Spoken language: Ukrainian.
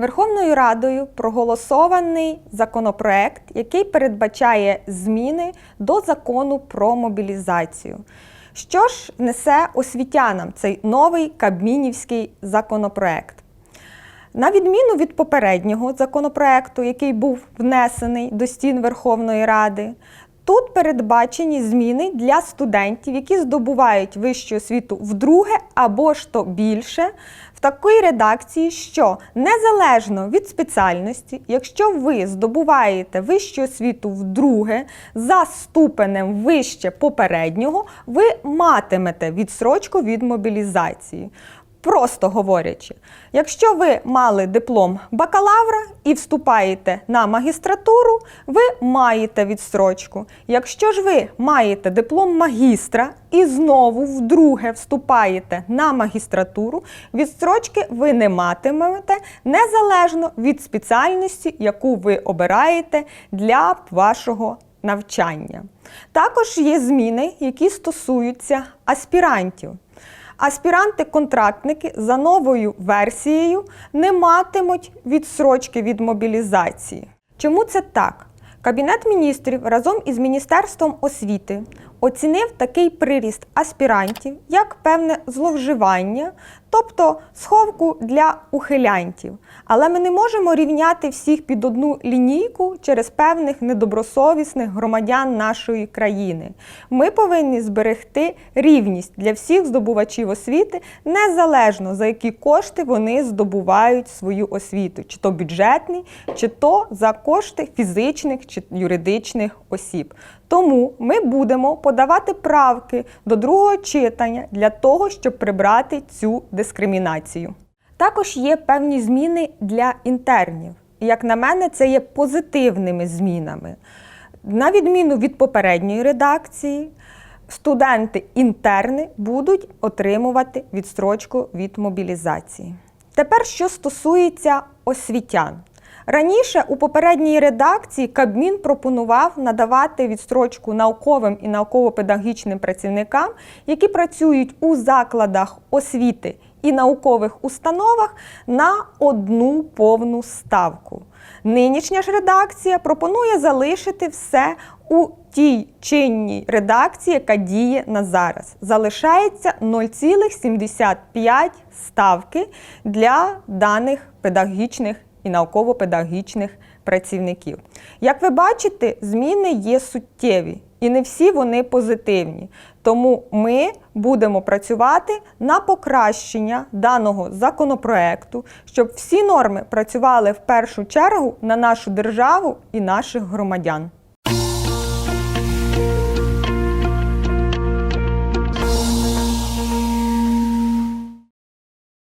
Верховною Радою проголосований законопроект, який передбачає зміни до закону про мобілізацію. Що ж несе освітянам цей новий кабмінівський законопроект? На відміну від попереднього законопроекту, який був внесений до стін Верховної Ради, тут передбачені зміни для студентів, які здобувають вищу освіту вдруге або ж то більше, в такій редакції, що незалежно від спеціальності, якщо ви здобуваєте вищу освіту вдруге за ступенем вище попереднього, ви матимете відсрочку від мобілізації. Просто говорячи, якщо ви мали диплом бакалавра і вступаєте на магістратуру, ви маєте відстрочку. Якщо ж ви маєте диплом магістра і знову вдруге вступаєте на магістратуру, відстрочки ви не матимете незалежно від спеціальності, яку ви обираєте для вашого навчання. Також є зміни, які стосуються аспірантів. Аспіранти-контрактники за новою версією не матимуть відсрочки від мобілізації. Чому це так? Кабінет міністрів разом із Міністерством освіти оцінив такий приріст аспірантів як певне зловживання, тобто сховку для ухилянтів. Але ми не можемо рівняти всіх під одну лінійку через певних недобросовісних громадян нашої країни. Ми повинні зберегти рівність для всіх здобувачів освіти, незалежно за які кошти вони здобувають свою освіту, чи то бюджетний, чи то за кошти фізичних чи юридичних осіб. Тому ми будемо подавати правки до другого читання для того, щоб прибрати цю дискримінацію. Також є певні зміни для інтернів. Як на мене, це є позитивними змінами. На відміну від попередньої редакції, студенти-інтерни будуть отримувати відстрочку від мобілізації. Тепер, що стосується освітян. Раніше у попередній редакції Кабмін пропонував надавати відстрочку науковим і науково-педагогічним працівникам, які працюють у закладах освіти і наукових установах на одну повну ставку. Нинішня ж редакція пропонує залишити все у тій чинній редакції, яка діє на зараз. Залишається 0,75 ставки для даних педагогічних і науково-педагогічних працівників. Як ви бачите, зміни є суттєві і не всі вони позитивні. Тому ми будемо працювати на покращення даного законопроекту, щоб всі норми працювали в першу чергу на нашу державу і наших громадян.